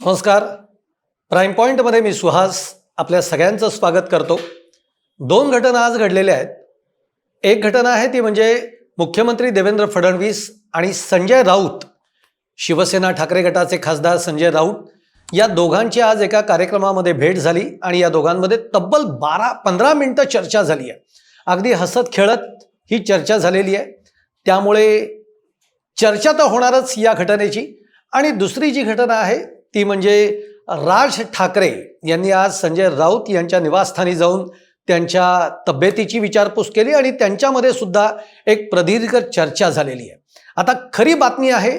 नमस्कार. प्राईम पॉईंटमध्ये मी सुहास आपल्या सगळ्यांचं स्वागत करतो. दोन घटना आज घडलेल्या आहेत. एक घटना आहे ती म्हणजे मुख्यमंत्री देवेंद्र फडणवीस आणि संजय राऊत शिवसेना ठाकरे गटाचे खासदार संजय राऊत या दोघांची आज एका कार्यक्रमामध्ये भेट झाली आणि या दोघांमध्ये तब्बल बारा पंधरा मिनटं चर्चा झाली आहे. अगदी हसत खेळत ही चर्चा झालेली आहे. त्यामुळे चर्चा तर होणारच या घटनेची. आणि दुसरी जी घटना आहे ती म्हणजे राज ठाकरे यांनी आज संजय राऊत यांच्या निवासस्थानी जाऊन त्यांच्या तब्येतीची विचारपूस केली आणि त्यांच्यामध्ये सुद्धा एक प्रदीर्घ चर्चा झालेली आहे. आता खरी बातमी आहे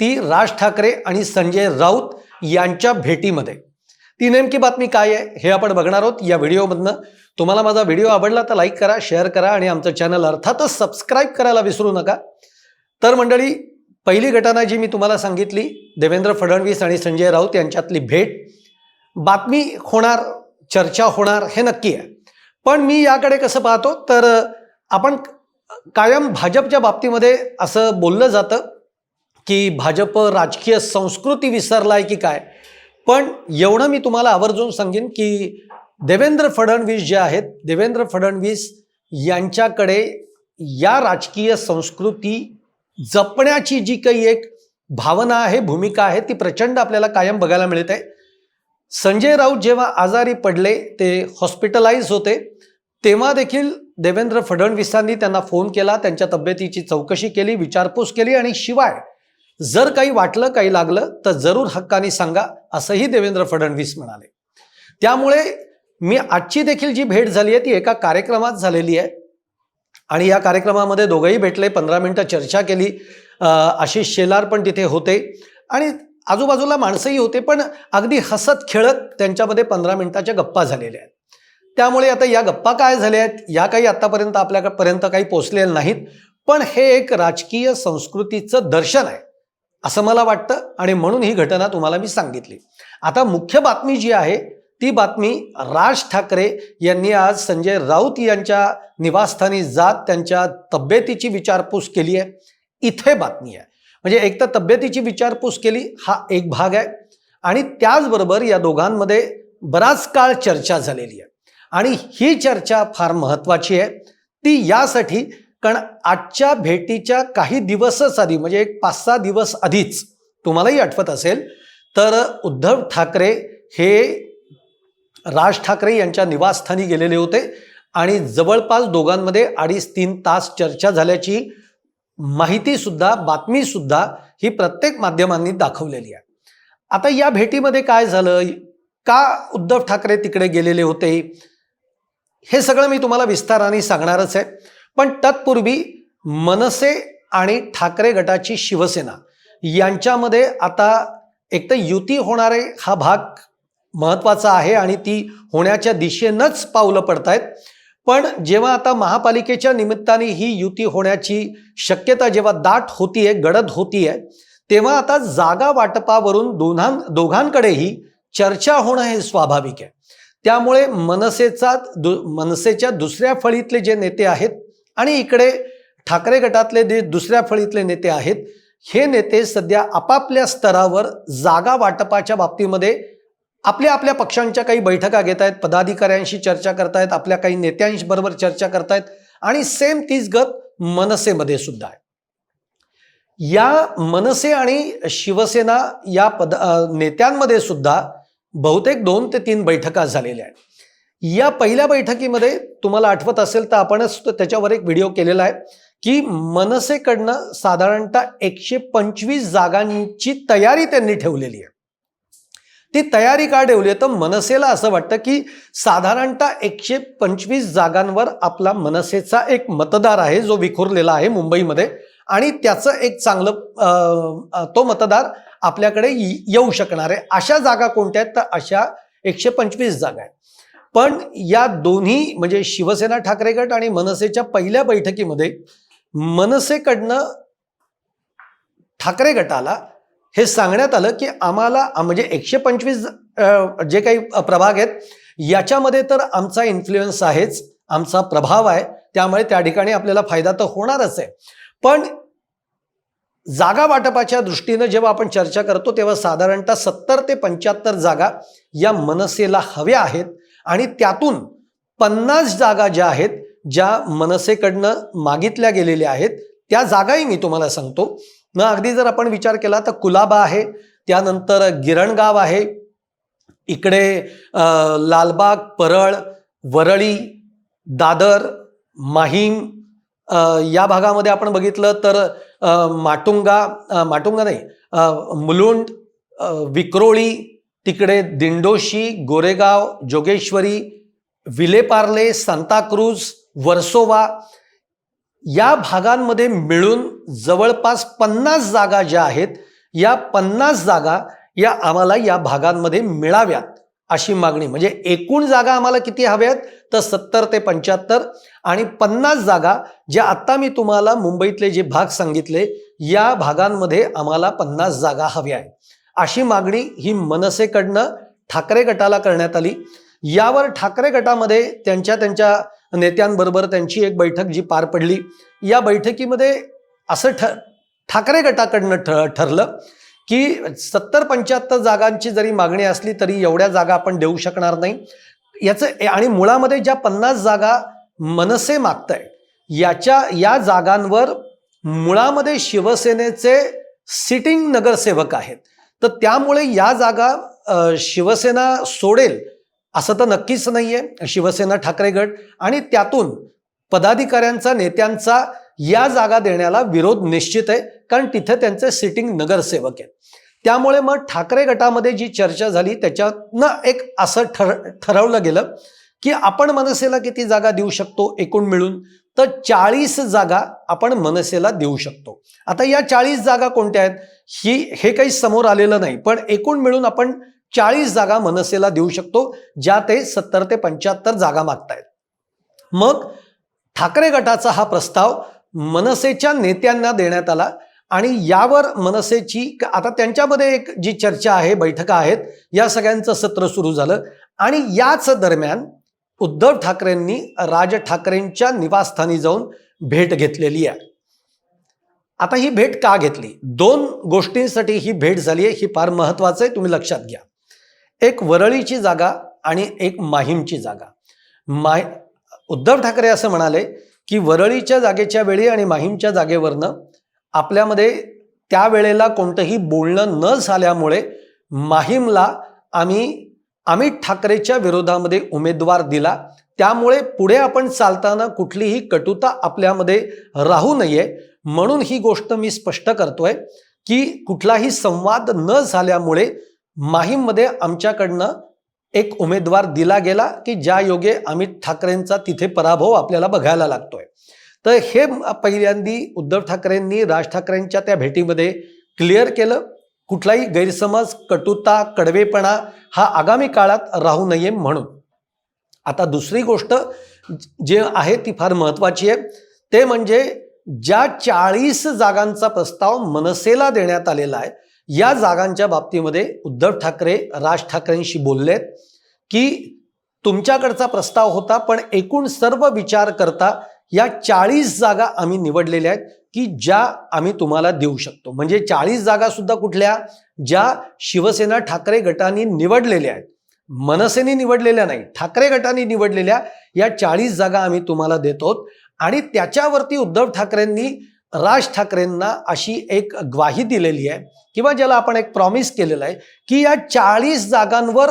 ती राज ठाकरे आणि संजय राऊत यांच्या भेटीमध्ये. ती नेमकी बातमी काय आहे हे आपण बघणार आहोत या व्हिडिओमधनं. तुम्हाला माझा व्हिडिओ आवडला तर लाईक करा शेअर करा आणि आमचं चॅनल अर्थातच सबस्क्राईब करायला विसरू नका. तर मंडळी पहिली घटना जी मी तुम्हाला सांगितली देवेंद्र फडणवीस आणि संजय राऊत यांच्यातली भेट बातमी होणार चर्चा होणार हे नक्की आहे. पण मी याकडे कसं पाहतो तर आपण कायम भाजपच्या बाबतीमध्ये असं बोललं जातं की भाजप राजकीय संस्कृती विसरला आहे की काय? पण एवढं मी तुम्हाला आवर्जून सांगेन की देवेंद्र फडणवीस जे आहेत देवेंद्र फडणवीस यांच्याकडे या राजकीय संस्कृती जपण्याची जी काही एक भावना आहे भूमिका आहे ती प्रचंड आपल्याला कायम बघायला मिळत आहे. संजय राऊत जेव्हा आजारी पडले ते हॉस्पिटलाइज होते. तेव्हा देखील देवेंद्र फडणवीसांनी त्यांना फोन केला त्यांच्या तब्येतीची चौकशी केली विचारपूस केली आणि शिवाय जर काही वाटलं काही लागलं तर जरूर हक्काने सांगा असंही देवेंद्र फडणवीस म्हणाले. त्यामुळे मी आजची देखील जी भेट झाली आहे ती एका कार्यक्रमात झालेली आहे. आणि या कार्यक्रमामध्ये दोघंही भेटले पंधरा मिनटं चर्चा केली आशिष शेलार पण तिथे होते. आणि आजूबाजूला माणसंही होते पण अगदी हसत खेळत त्यांच्यामध्ये पंधरा मिनिटाच्या गप्पा झालेल्या आहेत. त्यामुळे आता या गप्पा काय झाल्या आहेत या काही आत्तापर्यंत आपल्यापर्यंत काही पोचलेल्या नाहीत पण हे एक राजकीय संस्कृतीचं दर्शन आहे असं मला वाटतं आणि म्हणून ही घटना तुम्हाला मी सांगितली. आता मुख्य बातमी जी आहे ती बातमी राज ठाकरे यांनी आज संजय राऊत यांच्या निवासस्थानी जात त्यांच्या तब्येतीची विचारपूस केली आहे. इथे बातमी आहे. म्हणजे एक तर तब्येतीची विचारपूस केली हा एक भाग आहे. आणि त्याचबरोबर या दोघांमध्ये बराच काळ चर्चा झालेली आहे. आणि ही चर्चा फार महत्त्वाची आहे. ती यासाठी कारण आजच्या भेटीच्या काही दिवसच आधी म्हणजे एक पाच सहा दिवस आधीच तुम्हालाही आठवत असेल तर उद्धव ठाकरे हे राज ठाकरे यांच्या निवासस्थानी गेलेले होते आणि जवळपास दोघांमध्ये अडीच तीन तास चर्चा झाल्याची माहितीसुद्धा बातमीसुद्धा ही प्रत्येक माध्यमांनी दाखवलेली आहे. आता या भेटीमध्ये काय झालं? का उद्धव ठाकरे तिकडे गेलेले होते? हे सगळं मी तुम्हाला विस्ताराने सांगणारच आहे. पण तत्पूर्वी मनसे आणि ठाकरे गटाची शिवसेना यांच्यामध्ये आता एक तर युती होणारे हा भाग महत्त्वाचा आहे आणि ती होण्याच्या दिशेनंच पावलं पडत आहेत पण जेव्हा आता महापालिकेच्या निमित्ताने ही युती होण्याची शक्यता जेव्हा दाट होतीये गडद होतीये तेव्हा आता जागा वाटपावरून दोन्हां दोघांकडेही चर्चा होणं हे स्वाभाविक आहे. त्यामुळे मनसेचा दु मनसेच्या दुसऱ्या फळीतले जे नेते आहेत आणि इकडे ठाकरे गटातले जे दुसऱ्या फळीतले नेते आहेत हे नेते सध्या आपापल्या स्तरावर जागा वाटपाच्या बाबतीमध्ये आपल्या आपल्या पक्षांच्या काही बैठका घेत आहेत पदाधिकाऱ्यांशी चर्चा करतायत आपल्या काही नेत्यांशी बरोबर चर्चा करतायत आणि सेम तीच गत मनसेमध्ये सुद्धा आहे. या मनसे आणि शिवसेना या पद नेत्यांमध्ये सुद्धा बहुतेक दोन ते तीन बैठका झालेल्या आहेत. या पहिल्या बैठकीमध्ये तुम्हाला आठवत असेल तर आपणच त्याच्यावर एक व्हिडिओ केलेला आहे की मनसेकडनं साधारणतः एकशे पंचवीस जागांची तयारी त्यांनी ठेवलेली आहे. ती तयारी का ठेवली आहे तर मनसेला असं वाटतं की साधारणतः एकशे पंचवीस जागांवर आपला मनसेचा एक मतदार आहे जो विखुरलेला आहे मुंबईमध्ये. आणि त्याचं एक चांगलं तो मतदार आपल्याकडे येऊ शकणार आहे. अशा जागा कोणत्या आहेत? तर अशा एकशे पंचवीस जागा आहेत. पण या दोन्ही म्हणजे शिवसेना ठाकरे गट आणि मनसेच्या पहिल्या बैठकीमध्ये मनसेकडनं ठाकरे गटाला हे सांगण्यात आलं की आम्हाला म्हणजे एकशे पंचवीस जे काही प्रभाग आहेत याच्यामध्ये तर आमचा इन्फ्लुएन्स आहेच आमचा प्रभाव आहे त्यामुळे त्या ठिकाणी आपल्याला फायदा तर होणारच आहे. पण जागा वाटपाच्या दृष्टीनं जेव्हा आपण चर्चा करतो तेव्हा साधारणतः सत्तर ते पंच्याहत्तर जागा या मनसेला हव्या आहेत आणि त्यातून पन्नास जागा ज्या आहेत ज्या मनसेकडनं मागितल्या गेलेल्या आहेत त्या जागाही मी तुम्हाला सांगतो. मग अगदी जर आपण विचार केला तर कुलाबा आहे त्यानंतर गिरणगाव आहे इकडे लालबाग परळ वरळी दादर माहीम या भागामध्ये आपण बघितलं तर माटुंगा माटुंगा नाही मुलुंड विक्रोळी तिकडे दिंडोशी गोरेगाव जोगेश्वरी विलेपार्ले सांताक्रूज वर्सोवा या भागांमध्ये मिळून जवळपास पन्नास जागा ज्या आहेत या पन्नास जागा या आम्हाला या भागांमध्ये मिळाव्यात अशी मागणी. म्हणजे एकूण जागा आम्हाला किती हव्यात? तर सत्तर ते पंच्याहत्तर आणि पन्नास जागा ज्या आत्ता मी तुम्हाला मुंबईतले जे भाग सांगितले या भागांमध्ये आम्हाला पन्नास जागा हव्या आहे अशी मागणी ही मनसेकडनं ठाकरे गटाला करण्यात आली. यावर ठाकरे गटामध्ये त्यांच्या त्यांच्या नेत्यांबरोबर त्यांची एक बैठक जी पार पडली या बैठकीमध्ये असं ठ ठाकरे गटाकडनं ठ ठरलं की सत्तर पंच्याहत्तर जागांची जरी मागणी असली तरी एवढ्या जागा आपण देऊ शकणार नाही. याचं आणि मुळामध्ये ज्या पन्नास जागा मनसे मागतंय याच्या या जागांवर मुळामध्ये शिवसेनेचे सिटिंग नगरसेवक आहेत. तर त्यामुळे या जागा शिवसेना सोडेल असं तर नक्कीच नाही आहे शिवसेना ठाकरे गट आणि त्यातून पदाधिकाऱ्यांचा नेत्यांचा या जागा देण्याला विरोध निश्चित आहे कारण तिथे त्यांचे सिटिंग नगरसेवक आहेत. त्यामुळे मग ठाकरे गटामध्ये जी चर्चा झाली त्याच्यातनं एक असं ठर ठरवलं गेलं की आपण मनसेला किती जागा देऊ शकतो एकूण मिळून? तर चाळीस जागा आपण मनसेला देऊ शकतो. आता या चाळीस जागा कोणत्या आहेत? ही हे काही समोर आलेलं नाही पण एकूण मिळून आपण चाळीस जागा मनसेला देऊ शकतो ज्या ते सत्तर ते पंच्याहत्तर जागा मागतायत. मग ठाकरे गटाचा हा प्रस्ताव मनसेच्या नेत्यांना देण्यात आला आणि यावर मनसेची आता त्यांच्यामध्ये एक जी चर्चा आहे बैठका आहेत या सगळ्यांचं सत्र सुरू झालं आणि याच दरम्यान उद्धव ठाकरेंनी राज ठाकरेंच्या निवासस्थानी जाऊन भेट घेतलेली आहे. आता ही भेट का घेतली? दोन गोष्टींसाठी ही भेट झाली आहे ही फार महत्वाचं आहे तुम्ही लक्षात घ्या. एक वरळीची जागा आणि एक माहीमची जागा. माय उद्धव ठाकरे असं म्हणाले की वरळीच्या जागेच्या वेळी आणि माहीमच्या जागेवरनं आपल्यामध्ये त्यावेळेला कोणतंही बोलणं न झाल्यामुळे माहीमला आम्ही अमित ठाकरेच्या विरोधामध्ये उमेदवार दिला. त्यामुळे पुढे आपण चालताना कुठलीही कटुता आपल्यामध्ये राहू नये. म्हणून ही गोष्ट मी स्पष्ट करतोय की कुठलाही संवाद न झाल्यामुळे माहीममध्ये आमच्याकडनं एक उमेदवार दिला गेला की ज्या योगे अमित ठाकरेंचा तिथे पराभव आपल्याला बघायला लागतोय. तर हे पहिल्यांदी उद्धव ठाकरेंनी राज ठाकरेंच्या त्या भेटीमध्ये क्लिअर केलं. कुठलाही गैरसमज कटुता कडवेपणा हा आगामी काळात राहू नये म्हणून. आता दुसरी गोष्ट जे आहे ती फार महत्त्वाची आहे. ते म्हणजे ज्या चाळीस जागांचा प्रस्ताव मनसेला देण्यात आलेला आहे या जागांच्या बाबतीमध्ये उद्धव ठाकरे राज ठाकरेंशी बोललेत की तुमच्याकडचा प्रस्ताव होता पण एकूण सर्व विचार करता या चाळीस जागा आम्ही निवडलेल्या आहेत की ज्या आम्ही तुम्हाला देऊ शकतो. म्हणजे चाळीस जागा सुद्धा कुठल्या? ज्या शिवसेना ठाकरे गटांनी निवडलेल्या आहेत. मनसेने निवडलेल्या नाही ठाकरे गटांनी निवडलेल्या या चाळीस जागा आम्ही तुम्हाला देतो आणि त्याच्यावरती उद्धव ठाकरेंनी राज ठाकरेंना अशी एक ग्वाही दिलेली आहे किंवा ज्याला आपण एक प्रॉमिस केलेलं आहे की या चाळीस जागांवर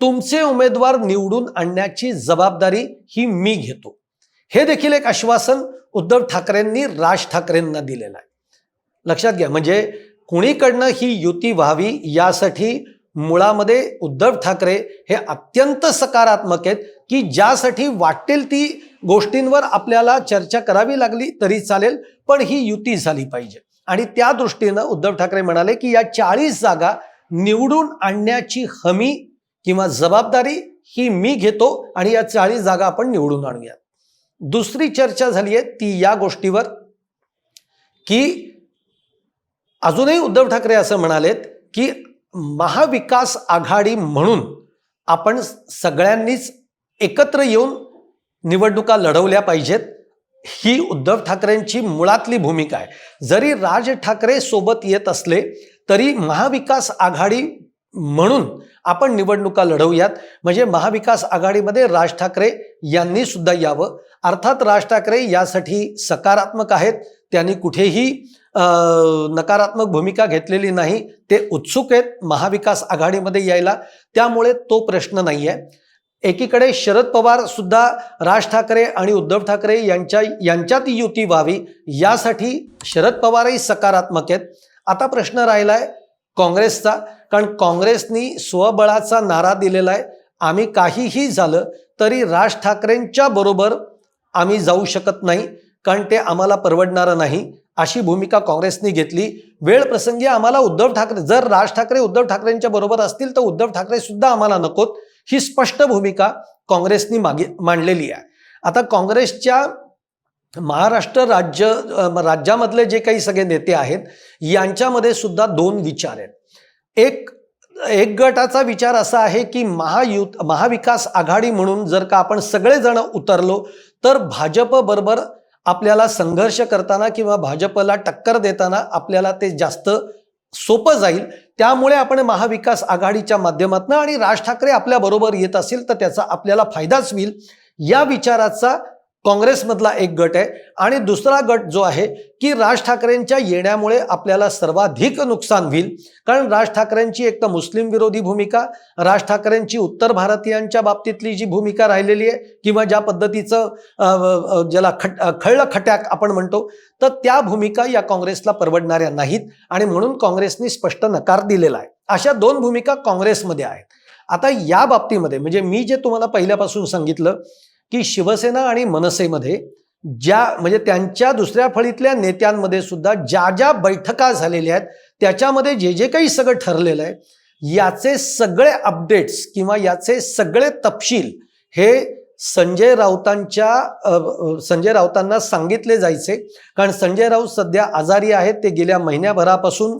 तुमचे उमेदवार निवडून आणण्याची जबाबदारी ही मी घेतो. हे देखील एक आश्वासन उद्धव ठाकरेंनी राज ठाकरेंना दिलेलं आहे. लक्षात घ्या म्हणजे कुणीकडनं ही युती व्हावी यासाठी मुळामध्ये उद्धव ठाकरे हे अत्यंत सकारात्मक आहेत की ज्यासाठी वाटेल ती गोष्टींवर आपल्याला चर्चा करावी लागली तरी चालेल पण ही युती झाली पाहिजे. आणि त्या दृष्टीनं उद्धव ठाकरे म्हणाले की या चाळीस जागा निवडून आणण्याची हमी किंवा जबाबदारी ही मी घेतो आणि या चाळीस जागा आपण निवडून आणूया दुसरी चर्चा झाली आहे ती या गोष्टीवर की अजूनही उद्धव ठाकरे असं म्हणालेत की महाविकास आघाडी म्हणून आपण सगळ्यांनीच एकत्र येऊन निवडणुका लढवल्या पाहिजेत. ही उद्धव ठाकरेंची मुळातली भूमिका आहे. जरी राज ठाकरे सोबत येत असले तरी महाविकास आघाडी म्हणून आपण निवडणुका लढवूयात. म्हणजे महाविकास आघाडीमध्ये राज ठाकरे यांनी सुद्धा यावं. अर्थात राज ठाकरे यासाठी सकारात्मक आहेत. त्यांनी कुठेही नकारात्मक भूमिका घेतलेली नाही. ते उत्सुक आहेत महाविकास आघाडीमध्ये यायला. त्यामुळे तो प्रश्न नाही आहे एकीकडे शरद पवार सुद्धा राज ठाकरे आणि उद्धव ठाकरे यांच्या यांच्यात युती व्हावी यासाठी शरद पवारही सकारात्मक आहेत. आता प्रश्न राहिला आहे काँग्रेसचा कारण काँग्रेसनी स्वबळाचा नारा दिलेला आहे. आम्ही काहीही झालं तरी राज ठाकरेंच्या बरोबर आम्ही जाऊ शकत नाही कारण ते आम्हाला परवडणारं नाही अशी भूमिका काँग्रेसने घेतली. वेळ प्रसंगी आम्हाला उद्धव ठाकरे जर राज ठाकरे उद्धव ठाकरेंच्या बरोबर असतील तर उद्धव ठाकरे सुद्धा आम्हाला नकोत. ही स्पष्ट भूमिका काँग्रेसनी मागे मांडलेली आहे. आता काँग्रेसच्या महाराष्ट्र राज्य राज्यामधले जे काही सगळे नेते आहेत यांच्यामध्ये सुद्धा दोन विचार आहेत. एक एक गटाचा विचार असा आहे की महायुत महाविकास आघाडी म्हणून जर का आपण सगळेजण उतरलो तर भाजप बरोबर आपल्याला संघर्ष करताना किंवा भाजपला टक्कर देताना आपल्याला ते जास्त सोपं जाईल. त्यामुळे आपण महाविकास आघाडीच्या माध्यमातून आणि राज ठाकरे आपल्याबरोबर येत असेल तर त्याचा आपल्याला फायदाच होईल. या विचाराचा काँग्रेसमधला एक गट आहे. आणि दुसरा गट जो आहे की राज ठाकरेंच्या येण्यामुळे आपल्याला सर्वाधिक नुकसान होईल. कारण राज ठाकरेंची एक तर मुस्लिम विरोधी भूमिका राज ठाकरेंची उत्तर भारतीयांच्या बाबतीतली जी भूमिका राहिलेली आहे किंवा ज्या पद्धतीचं ज्याला खट अ, खळलं खट्याक आपण म्हणतो तर त्या भूमिका या काँग्रेसला परवडणाऱ्या नाहीत. आणि म्हणून काँग्रेसने स्पष्ट नकार दिलेला आहे. अशा दोन भूमिका काँग्रेसमध्ये आहेत. आता या बाबतीमध्ये म्हणजे मी जे तुम्हाला पहिल्यापासून सांगितलं की शिवसेना आणि मनसेमध्ये ज्या म्हणजे त्यांच्या दुसऱ्या फळीतल्या नेत्यांमध्ये सुद्धा ज्या ज्या बैठका झालेल्या आहेत त्याच्यामध्ये जे जे काही सगळं ठरलेलं आहे याचे सगळे अपडेट्स किंवा याचे सगळे तपशील हे संजय राऊतांच्या संजय राऊतांना सांगितले जायचे. कारण संजय राऊत सध्या आजारी आहेत ते गेल्या महिन्याभरापासून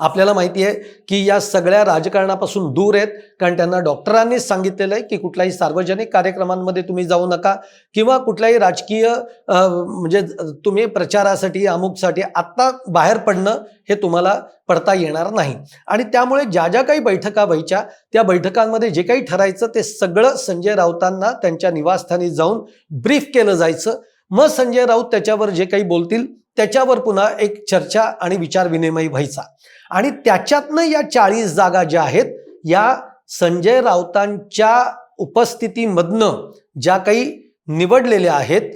आपल्याला माहिती आहे की या सगळ्या राजकारणापासून दूर आहेत कारण त्यांना डॉक्टरांनीच सांगितलेलं आहे की कुठल्याही सार्वजनिक कार्यक्रमांमध्ये तुम्ही जाऊ नका किंवा कुठल्याही राजकीय म्हणजे तुम्ही प्रचारासाठी अमुकसाठी आत्ता बाहेर पडणं हे तुम्हाला पडता येणार नाही. आणि त्यामुळे ज्या ज्या काही बैठका व्हायच्या त्या बैठकांमध्ये जे काही ठरायचं ते सगळं संजय राऊतांना त्यांच्या निवासस्थानी जाऊन ब्रीफ केलं जायचं. मग संजय राऊत त्याच्यावर जे काही बोलतील त्याच्यावर पुन्हा एक चर्चा आणि विचारविनिमय व्हायचा. आणि त्याच्यातनं या चाळीस जागा ज्या आहेत या संजय राऊतांच्या उपस्थितीमधनं ज्या काही निवडलेल्या आहेत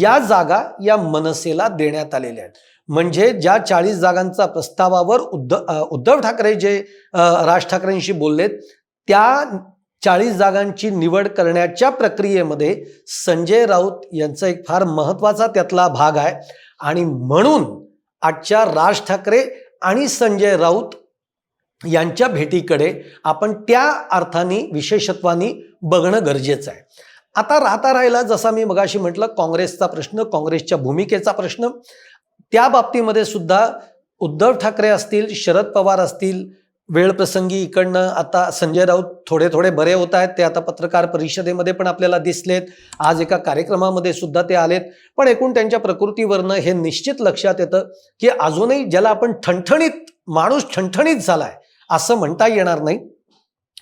या जागा या मनसेला देण्यात आलेल्या आहेत. म्हणजे ज्या चाळीस जागांचा प्रस्तावावर उद्ध उद्धव ठाकरे जे राज ठाकरेंशी बोललेत त्या चाळीस जागांची निवड करण्याच्या प्रक्रियेमध्ये संजय राऊत यांचा एक फार महत्त्वाचा त्यातला भाग आहे. आणि म्हणून आजच्या राज ठाकरे आणि संजय राऊत यांच्या भेटीकडे आपण त्या अर्थाने विशेषत्वानी बघणं गरजेचं आहे. आता राहता राहिला जसा मी मगाशी म्हटलं काँग्रेसचा प्रश्न काँग्रेसच्या भूमिकेचा प्रश्न. त्या बाबतीमध्ये सुद्धा उद्धव ठाकरे असतील शरद पवार असतील वेळ प्रसंगी इकडनं आता संजय राऊत थोडे थोडे बरे होत आहेत. ते आता पत्रकार परिषदेमध्ये पण आपल्याला दिसलेत. आज एका कार्यक्रमामध्ये सुद्धा ते आलेत. पण एकूण त्यांच्या प्रकृतीवरनं हे निश्चित लक्षात येतं की अजूनही ज्याला आपण ठणठणीत माणूस ठणठणीत झालाय असं म्हणता येणार नाही.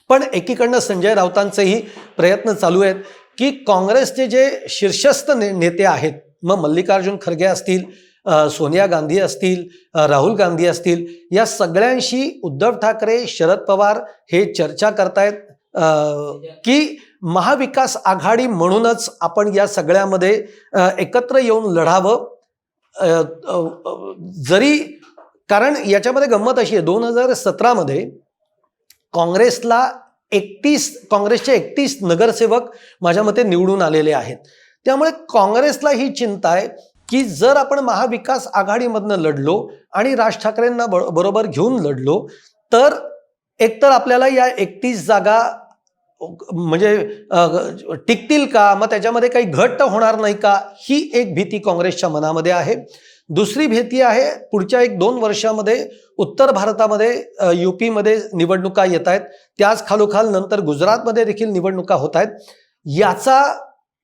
पण एकीकडनं संजय राऊतांचेही प्रयत्न चालू आहेत की काँग्रेसचे जे शीर्षस्थ ने नेते आहेत मग मल्लिकार्जुन खरगे असतील सोनिया गांधी असतील राहुल गांधी असतील या सगळ्यांशी उद्धव ठाकरे शरद पवार हे चर्चा करतायत की महाविकास आघाडी म्हणूनच आपण या सगळ्यामध्ये एकत्र येऊन लढावं. जरी कारण याच्यामध्ये गंमत अशी आहे दोन हजार सतरामध्ये काँग्रेसला एकतीस काँग्रेसचे एकतीस नगरसेवक माझ्या मते निवडून आलेले आहेत. त्यामुळे काँग्रेसला ही चिंता आहे. की जर आपण महाविकास आघाडीमधनं लढलो आणि राज ठाकरेंना ब- बरोबर घेऊन लढलो तर एकतर आपल्याला या एकतीस जागा म्हणजे टिकतील का? मग त्याच्यामध्ये काही घट्ट होणार नाही का? ही एक भीती काँग्रेसच्या मनामध्ये आहे. दुसरी भीती आहे पुढच्या एक दोन वर्षामध्ये उत्तर भारतामध्ये यू युपीमध्ये निवडणुका येत आहेत. त्याच खालोखाल नंतर गुजरातमध्ये देखील निवडणुका होत आहेत. याचा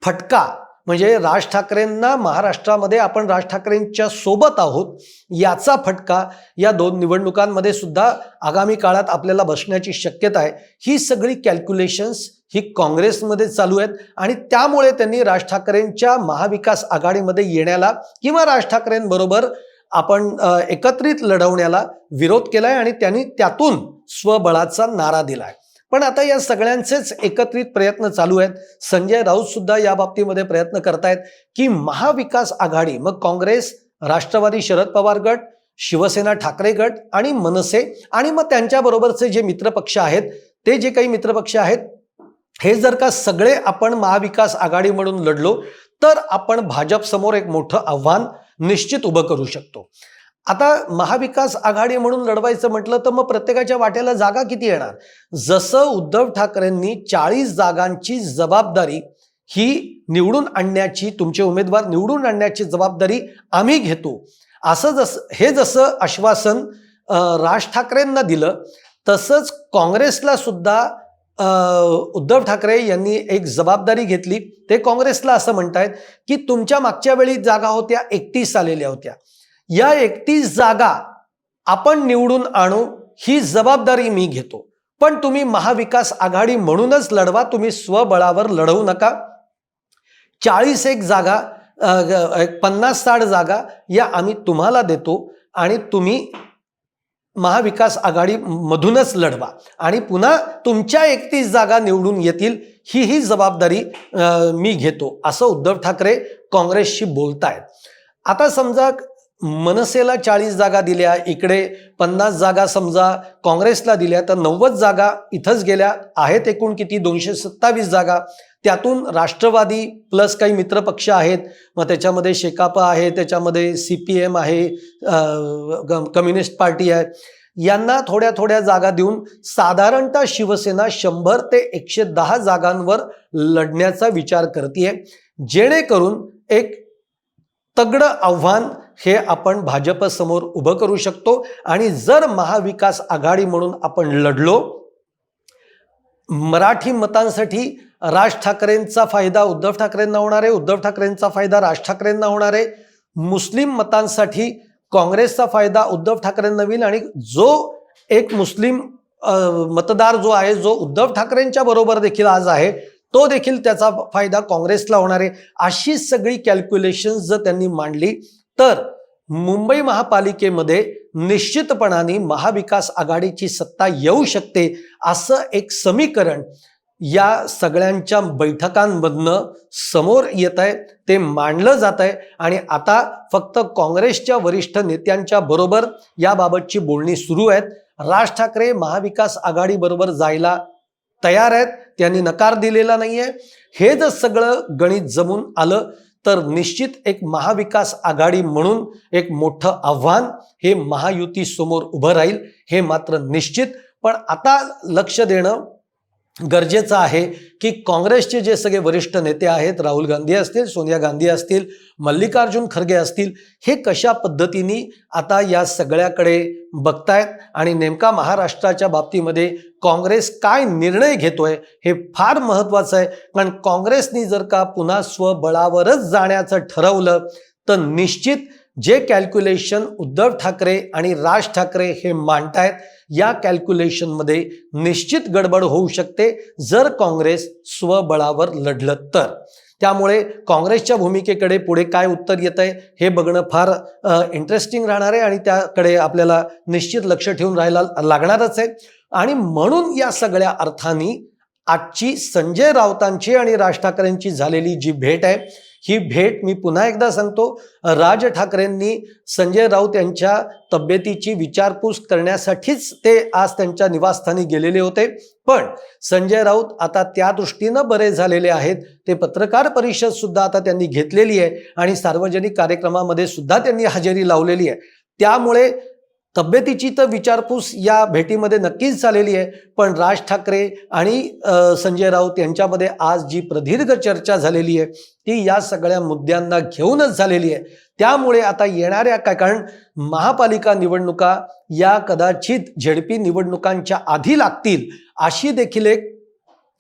फटका म्हणजे राज ठाकरेंना महाराष्ट्रामध्ये आपण राज ठाकरेंच्या सोबत आहोत याचा फटका या दोन निवडणुकांमध्ये सुद्धा आगामी काळात आपल्याला बसण्याची शक्यता आहे. ही सगळी कॅल्क्युलेशन्स ही काँग्रेसमध्ये चालू आहेत आणि त्यामुळे त्यांनी राज ठाकरेंच्या महाविकास आघाडीमध्ये येण्याला किंवा राज ठाकरेंबरोबर आपण एकत्रित लढवण्याला विरोध केलाय आणि त्यांनी त्यातून स्वबळाचा नारा दिलाय. पण आता या सगळ्यांचेच एकत्रित प्रयत्न चालू आहेत. संजय राऊत सुद्धा या बाबतीमध्ये प्रयत्न करतायत की महाविकास आघाडी मग काँग्रेस राष्ट्रवादी शरद पवार गट शिवसेना ठाकरे गट आणि मनसे आणि मग त्यांच्याबरोबरचे जे मित्रपक्ष आहेत ते जे काही मित्रपक्ष आहेत हे जर का सगळे आपण महाविकास आघाडी म्हणून लढलो तर आपण भाजपसमोर एक मोठं आव्हान निश्चित उभं करू शकतो. आता महाविकास आघाडी म्हणून लढवायचं म्हटलं तर मग प्रत्येकाच्या वाट्याला जागा किती येणार? जसं उद्धव ठाकरेंनी चाळीस जागांची जबाबदारी ही निवडून आणण्याची तुमचे उमेदवार निवडून आणण्याची जबाबदारी आम्ही घेतो. असं जसं हे जसं आश्वासन राज ठाकरेंना दिलं तसंच काँग्रेसला सुद्धा उद्धव ठाकरे यांनी एक जबाबदारी घेतली. ते काँग्रेसला असं म्हणतायत की तुमच्या मागच्या वेळी जागा होत्या एकतीस आलेल्या होत्या. या एकतीस जागा आपण निवडून आणू ही जबाबदारी मी घेतो. पण तुम्ही महाविकास आघाडी म्हणूनच लढवा तुम्ही स्वबळावर लढवू नका. चाळीस एक जागा पन्नास साठ जागा या आम्ही तुम्हाला देतो आणि तुम्ही महाविकास आघाडी मधूनच लढवा. आणि पुन्हा तुमच्या एकतीस जागा निवडून येतील ही ही जबाबदारी मी घेतो असं उद्धव ठाकरे काँग्रेसशी बोलतायत. आता समजा मनसेला चाळीस जागा दिल्या इकडे पन्नास जागा समजा काँग्रेसला दिल्या तर नव्वद जागा इथंच गेल्या. आहेत एकूण किती? दोनशे सत्तावीस जागा. त्यातून राष्ट्रवादी प्लस काही मित्रपक्ष आहेत. मग त्याच्यामध्ये शेकापा आहे त्याच्यामध्ये सी पी एम आहे ग- कम्युनिस्ट पार्टी आहे. यांना थोड्या थोड्या जागा देऊन साधारणतः शिवसेना शंभर ते एकशे दहा जागांवर लढण्याचा विचार करते जेणेकरून एक तगडं आव्हान हे आपण भाजपसमोर उभं करू शकतो. आणि जर महाविकास आघाडी म्हणून आपण लढलो मराठी मतांसाठी राज ठाकरेंचा फायदा उद्धव ठाकरेंना होणार आहे उद्धव ठाकरेंचा फायदा राज ठाकरेंना होणार आहे. मुस्लिम मतांसाठी काँग्रेसचा फायदा उद्धव ठाकरेंना होईल आणि जो एक मुस्लिम मतदार जो आहे जो उद्धव ठाकरेंच्या बरोबर देखील आज आहे तो देखील त्याचा फायदा काँग्रेसला होणार आहे. अशी सगळी कॅल्क्युलेशन्स जर त्यांनी मांडली तर मुंबई महापालिकेमध्ये निश्चितपणाने महाविकास आघाडीची सत्ता येऊ शकते असं एक समीकरण या सगळ्यांच्या बैठकांमधनं समोर येत आहे ते मांडलं जात आहे आणि आता फक्त काँग्रेसच्या वरिष्ठ नेत्यांच्या बरोबर याबाबतची बोलणी सुरू आहेत. राज ठाकरे महाविकास आघाडीबरोबर जायला तयार आहेत. त्यांनी नकार दिलेला नाहीये. हे जर सगळं गणित जमून आलं तर निश्चित एक महाविकास आघाडी म्हणून एक मोठं आव्हान हे महायुती समोर उभं राहील हे मात्र निश्चित. पण आता लक्ष देणं गरजेचं आहे की काँग्रेसचे जे सगळे वरिष्ठ नेते आहेत राहुल गांधी असतील सोनिया गांधी असतील मल्लिकार्जुन खरगे असतील हे कशा पद्धतीने आता या सगळ्याकडे बघतायत आणि नेमका महाराष्ट्राच्या बाबतीमध्ये काँग्रेस काय निर्णय घेतोय हे फार महत्त्वाचं आहे. कारण काँग्रेसनी जर का पुन्हा स्वबळावरच जाण्याचं ठरवलं तर निश्चित जे कॅल्क्युलेशन उद्धव ठाकरे आणि राज ठाकरे हे मांडतायत या कॅल्क्युलेशनमध्ये निश्चित गडबड होऊ शकते जर काँग्रेस स्वबळावर लढलं तर. त्यामुळे काँग्रेसच्या भूमिकेकडे पुढे काय उत्तर येत आहे हे बघणं फार इंटरेस्टिंग राहणार आहे आणि त्याकडे आपल्याला निश्चित लक्ष ठेवून राहायला लागणारच आहे. आणि म्हणून या सगळ्या अर्थाने आजची संजय राऊतांची आणि राज ठाकरेंची झालेली जी भेट आहे ही भेट मी पुन्हा एकदा सांगतो. राज ठाकरेंनी संजय राऊत यांच्या तब्येतीची विचारपूस करण्यासाठीच ते आज त्यांच्या निवासस्थानी गेलेले होते. पण संजय राऊत आता त्या दृष्टीनं बरे झालेले आहेत. ते पत्रकार परिषद सुद्धा आता त्यांनी घेतलेली आहे आणि सार्वजनिक कार्यक्रमामध्ये सुद्धा त्यांनी हजेरी लावलेली आहे. त्यामुळे तब्येतीची तर विचारपूस या भेटीमध्ये नक्कीच झालेली आहे. पण राज ठाकरे आणि संजय राऊत यांच्यामध्ये आज जी प्रदीर्घ चर्चा झालेली आहे ती या सगळ्या मुद्द्यांना घेऊनच झालेली आहे. त्यामुळे आता येणाऱ्या काय कारण महापालिका निवडणुका या कदाचित झेडपी निवडणुकांच्या आधी लागतील अशी देखील एक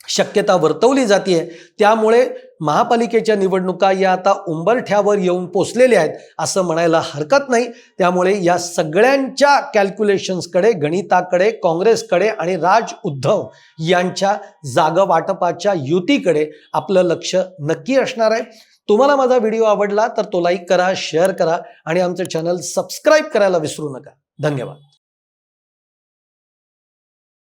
शक्यता वर्तवली जाते त्यामुळे महापालिकेच्या निवडणुका या आता उंबरठ्यावर येऊन पोचलेल्या आहेत असं म्हणायला हरकत नाही. त्यामुळे या सगळ्यांच्या कॅल्क्युलेशन्सकडे गणिताकडे काँग्रेसकडे आणि राज उद्धव यांच्या जागा वाटपाच्या युतीकडे आपलं लक्ष नक्की असणार आहे. तुम्हाला माझा व्हिडिओ आवडला तर तो लाईक करा शेअर करा आणि आमचं चॅनल सबस्क्राईब करायला विसरू नका. धन्यवाद.